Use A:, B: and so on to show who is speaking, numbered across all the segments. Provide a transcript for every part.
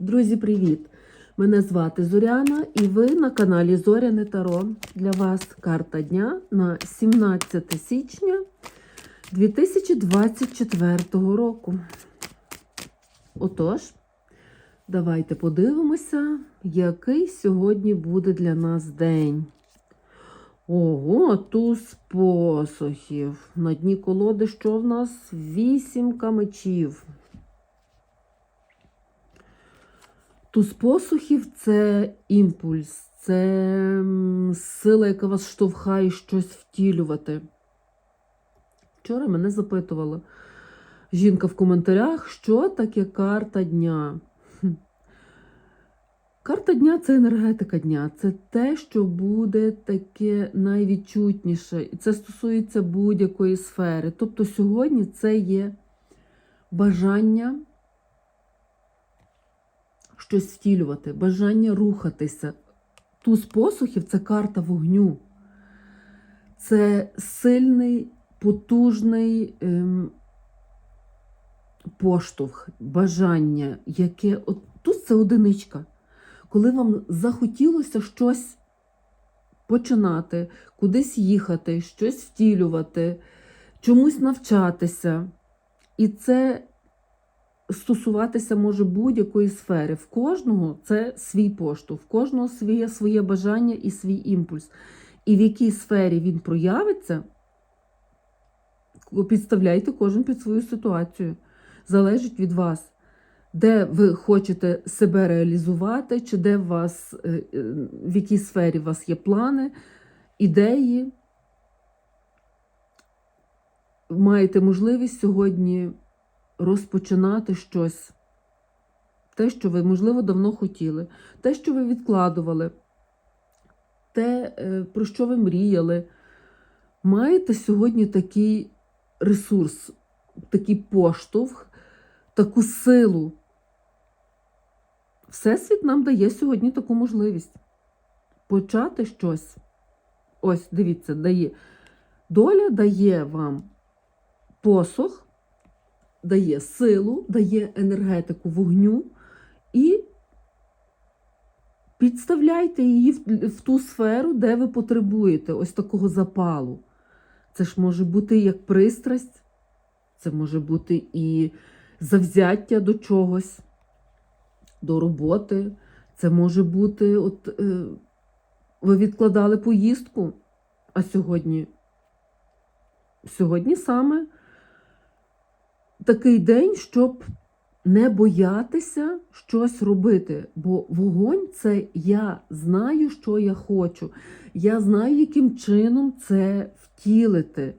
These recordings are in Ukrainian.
A: Друзі, привіт! Мене звати Зоряна і ви на каналі Зоряне Таро. Для вас карта дня на 17 січня 2024 року. Отож, давайте подивимося, який сьогодні буде для нас день. Ого, туз посохів. На дні колоди що в нас? Вісімка мечів. Туз посухів це імпульс, це сила, яка вас штовхає щось втілювати. Вчора мене запитувала жінка в коментарях, що таке карта дня. Карта дня це енергетика дня, це те, що буде таке найвідчутніше. І це стосується будь-якої сфери. Тобто сьогодні це є бажання щось втілювати, бажання рухатися. Туз посухів це карта вогню. Це сильний, потужний ем, поштовх, бажання, яке от тут це одиничка. Коли вам захотілося щось починати, кудись їхати, щось втілювати, чомусь навчатися. І це стосуватися може будь-якої сфери. В кожного це свій поштовх, в кожного своє, своє бажання і свій імпульс. І в якій сфері він проявиться, підставляйте кожен під свою ситуацію. Залежить від вас, де ви хочете себе реалізувати, чи де у вас, е, е, в якій сфері у вас є плани, ідеї. Маєте можливість сьогодні розпочинати щось. Те, що ви, можливо, давно хотіли, те, що ви відкладували, те, е, про що ви мріяли. Маєте сьогодні такий ресурс, такий поштовх, таку силу. Всесвіт нам дає сьогодні таку можливість почати щось. Ось, дивіться, дає. Доля дає вам посох дає силу, дає енергетику вогню і підставляйте її в, ту сферу, де ви потребуєте ось такого запалу. Це ж може бути як пристрасть, це може бути і завзяття до чогось, до роботи. Це може бути, от е, ви відкладали поїздку, а сьогодні, сьогодні саме такий день, щоб не боятися щось робити. Бо вогонь це я знаю, що я хочу. Я знаю, яким чином це втілити.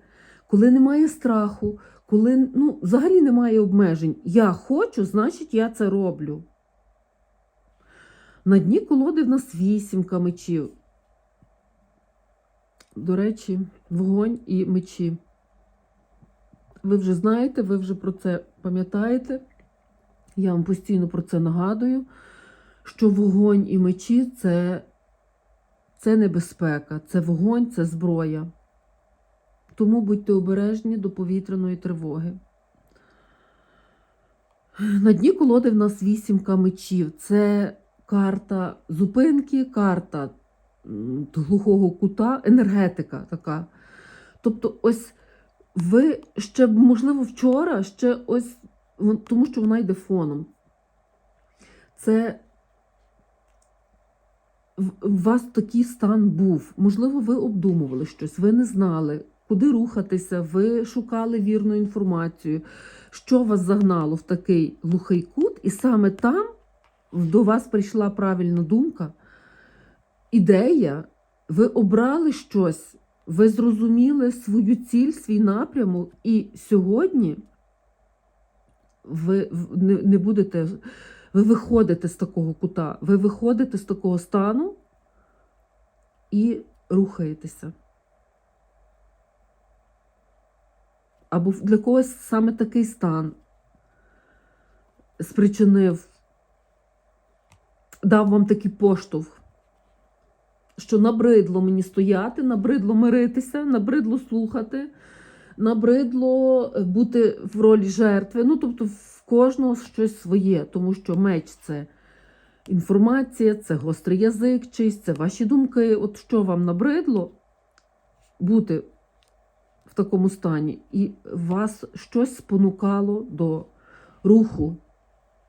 A: Коли немає страху, коли ну, взагалі немає обмежень. Я хочу, значить, я це роблю. На дні колоди в нас вісімка мечів. До речі, вогонь і мечі. Ви вже знаєте, ви вже про це пам'ятаєте. Я вам постійно про це нагадую, що вогонь і мечі це, це небезпека, це вогонь, це зброя. Тому будьте обережні до повітряної тривоги. На дні колоди в нас вісімка мечів. Це карта зупинки, карта глухого кута, енергетика така. Тобто, ось ви ще, можливо, вчора, ще ось, тому що вона йде фоном. Це у вас такий стан був. Можливо, ви обдумували щось, ви не знали, куди рухатися, ви шукали вірну інформацію, що вас загнало в такий глухий кут, і саме там до вас прийшла правильна думка, ідея, ви обрали щось. Ви зрозуміли свою ціль, свій напрямок, і сьогодні ви не, будете, ви виходите з такого кута, ви виходите з такого стану і рухаєтеся. Або для когось саме такий стан спричинив, дав вам такий поштовх що набридло мені стояти, набридло миритися, набридло слухати, набридло бути в ролі жертви. Ну, тобто, в кожного щось своє, тому що меч це інформація, це гострий язик, чийсь, це ваші думки. От що вам набридло бути в такому стані, і вас щось спонукало до руху.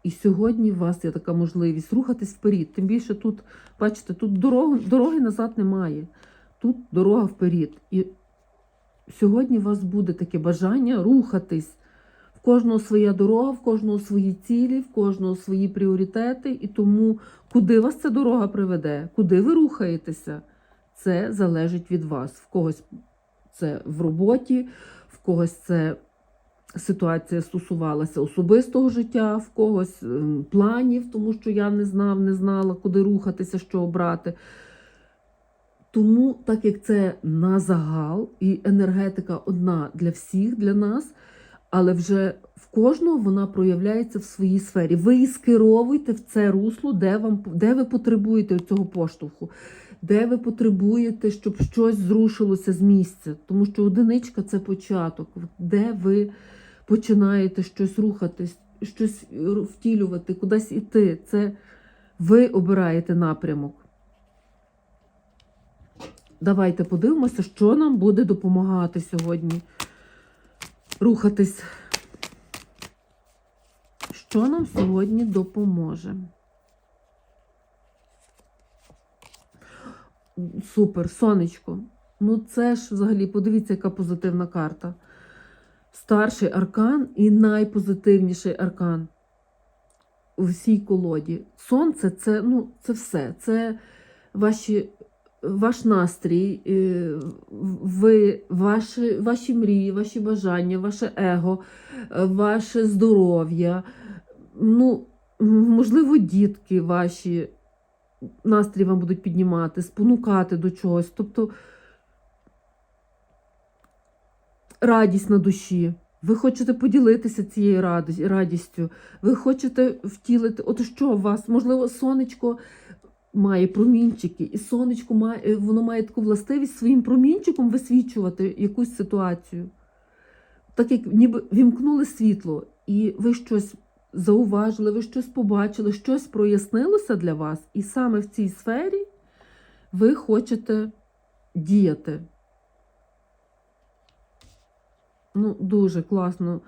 A: І сьогодні у вас є така можливість рухатись вперед. Тим більше тут, бачите, тут дороги, дороги назад немає. Тут дорога вперед. І сьогодні у вас буде таке бажання рухатись. В кожного своя дорога, в кожного свої цілі, в кожного свої пріоритети. І тому, куди вас ця дорога приведе, куди ви рухаєтеся, це залежить від вас. В когось це в роботі, в когось це ситуація стосувалася особистого життя, в когось ем, планів, тому що я не знав, не знала, куди рухатися, що обрати. Тому, так як це на загал, і енергетика одна для всіх, для нас, але вже в кожного вона проявляється в своїй сфері. Ви її скеровуєте в це русло, де, вам, де ви потребуєте цього поштовху, де ви потребуєте, щоб щось зрушилося з місця. Тому що одиничка це початок, де ви починаєте щось рухатись, щось втілювати, кудись іти. Це ви обираєте напрямок. Давайте подивимося, що нам буде допомагати сьогодні рухатись. Що нам сьогодні допоможе? Супер, сонечко. Ну, це ж взагалі, подивіться, яка позитивна карта. Старший аркан і найпозитивніший аркан у всій колоді. Сонце це, ну, це все. Це ваші, ваш настрій, е, ви, ваші, ваші мрії, ваші бажання, ваше его, ваше здоров'я. Ну, можливо, дітки ваші настрій вам будуть піднімати, спонукати до чогось. Тобто радість на душі. Ви хочете поділитися цією радістю, ви хочете втілити, от що у вас, можливо, сонечко має промінчики, і сонечко має, воно має таку властивість своїм промінчиком висвічувати якусь ситуацію. Так як ніби вімкнули світло, і ви щось зауважили, ви щось побачили, щось прояснилося для вас, і саме в цій сфері ви хочете діяти. Ну, дуже класно.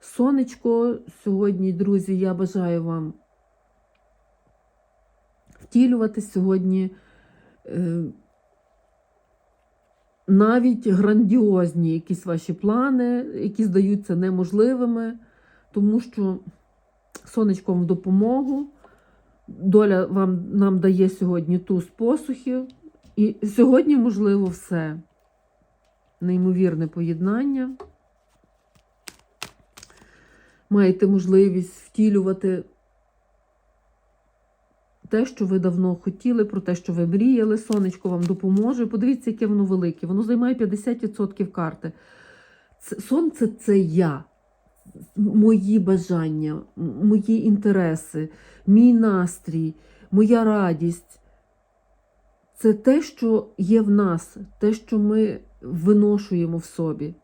A: Сонечко, сьогодні, друзі, я бажаю вам втілювати сьогодні е, навіть грандіозні якісь ваші плани, які здаються неможливими, тому що сонечко вам в допомогу. Доля вам нам дає сьогодні туз посухів. І сьогодні, можливо, все. Неймовірне поєднання. Маєте можливість втілювати те, що ви давно хотіли, про те, що ви мріяли. Сонечко вам допоможе. Подивіться, яке воно велике. Воно займає 50% карти. Сонце це я, мої бажання, мої інтереси, мій настрій, моя радість. Це те, що є в нас, те, що ми виношуємо в собі.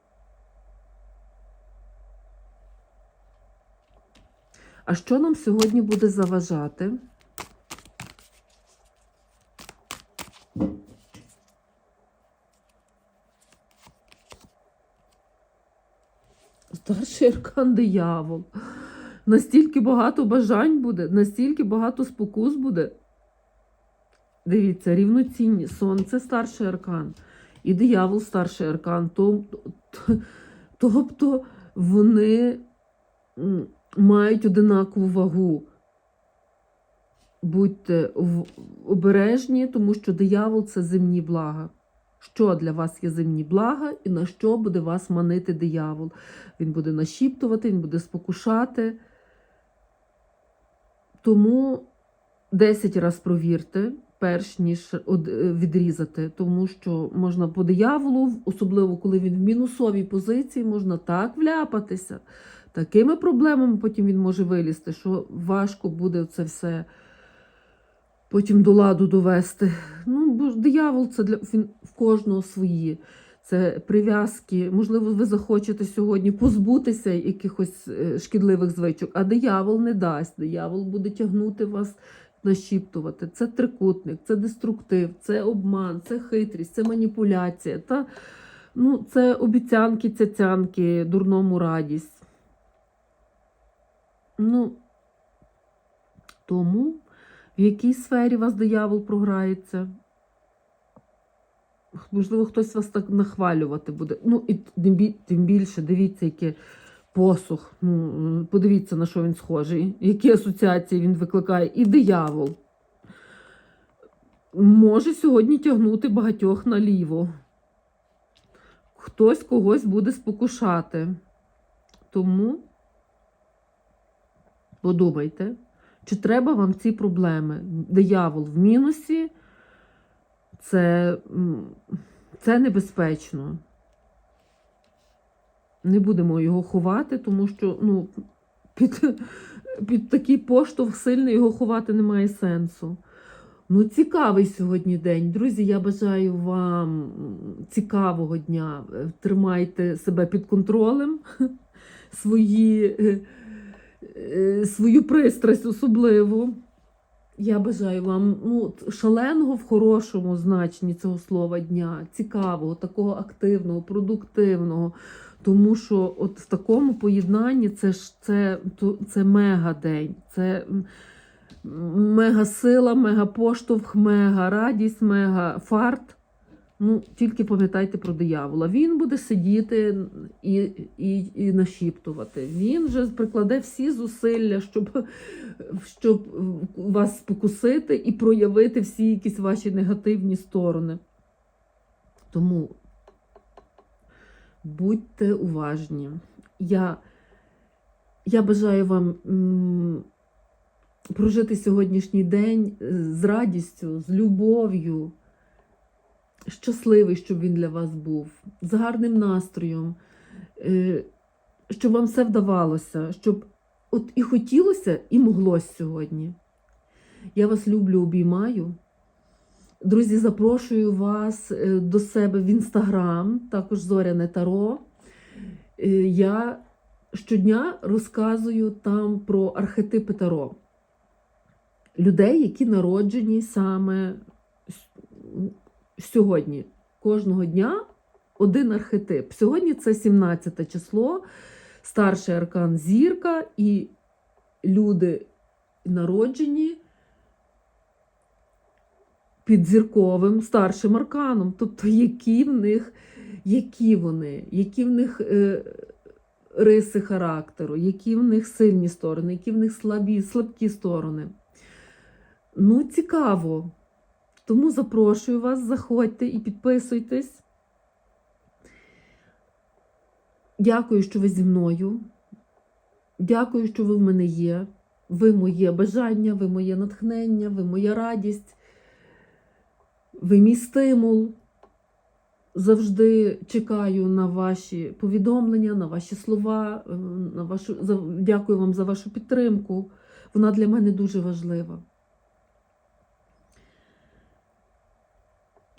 A: А що нам сьогодні буде заважати? Старший аркан диявол. Настільки багато бажань буде, настільки багато спокус буде. Дивіться, рівноцінні. Сонце старший аркан. І диявол старший аркан. Тобто вони мають одинакову вагу. Будьте обережні, тому що диявол це земні блага. Що для вас є земні блага, і на що буде вас манити диявол? Він буде нашіптувати, він буде спокушати. Тому 10 раз провірте, перш ніж е, відрізати, тому що можна по дияволу, особливо коли він в мінусовій позиції, можна так вляпатися. Такими проблемами потім він може вилізти, що важко буде це все потім до ладу довести. Ну, бо ж диявол це для він в кожного свої. Це прив'язки. Можливо, ви захочете сьогодні позбутися якихось е, шкідливих звичок, а диявол не дасть. Диявол буде тягнути вас нашіптувати. Це трикутник, це деструктив, це обман, це хитрість, це маніпуляція. Та, ну, це обіцянки, цяцянки, дурному радість. Ну, тому в якій сфері вас диявол програється? Можливо, хтось вас так нахвалювати буде. Ну, і тим більше, дивіться, яке посух. Ну, подивіться, на що він схожий, які асоціації він викликає. І диявол може сьогодні тягнути багатьох наліво. Хтось когось буде спокушати. Тому подумайте, чи треба вам ці проблеми. Диявол в мінусі це, це небезпечно. Не будемо його ховати, тому що ну, під, під такий поштовх сильний його ховати немає сенсу. Ну, цікавий сьогодні день. Друзі, я бажаю вам цікавого дня. Тримайте себе під контролем, свої, свою пристрасть особливо. Я бажаю вам ну, шаленого в хорошому значенні цього слова дня, цікавого, такого активного, продуктивного. Тому що от в такому поєднанні це ж це, це мега день, це мега сила, мега поштовх, мега радість, мега фарт. Ну, тільки пам'ятайте про диявола. Він буде сидіти і, і, і нашіптувати. Він же прикладе всі зусилля, щоб, щоб вас спокусити і проявити всі якісь ваші негативні сторони. Тому будьте уважні. Я, я бажаю вам м, прожити сьогоднішній день з радістю, з любов'ю. Щасливий, щоб він для вас був, з гарним настроєм, е, щоб вам все вдавалося, щоб от і хотілося, і моглось сьогодні. Я вас люблю, обіймаю. Друзі, запрошую вас е, до себе в інстаграм, також Зоряне Таро. Е, Я щодня розказую там про архетипи Таро. Людей, які народжені саме сьогодні. Кожного дня один архетип. Сьогодні це 17 число, старший аркан зірка, і люди народжені під зірковим старшим арканом. Тобто, які в них, які вони, які в них е, риси характеру, які в них сильні сторони, які в них слабі, слабкі сторони. Ну, цікаво. Тому запрошую вас, заходьте і підписуйтесь. Дякую, що ви зі мною. Дякую, що ви в мене є. Ви моє бажання, ви моє натхнення, ви моя радість, ви мій стимул. Завжди чекаю на ваші повідомлення, на ваші слова. е, На вашу, дякую вам за вашу підтримку. Вона для мене дуже важлива.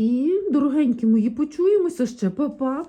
A: І, дорогенькі мої, почуємося ще, Па-па!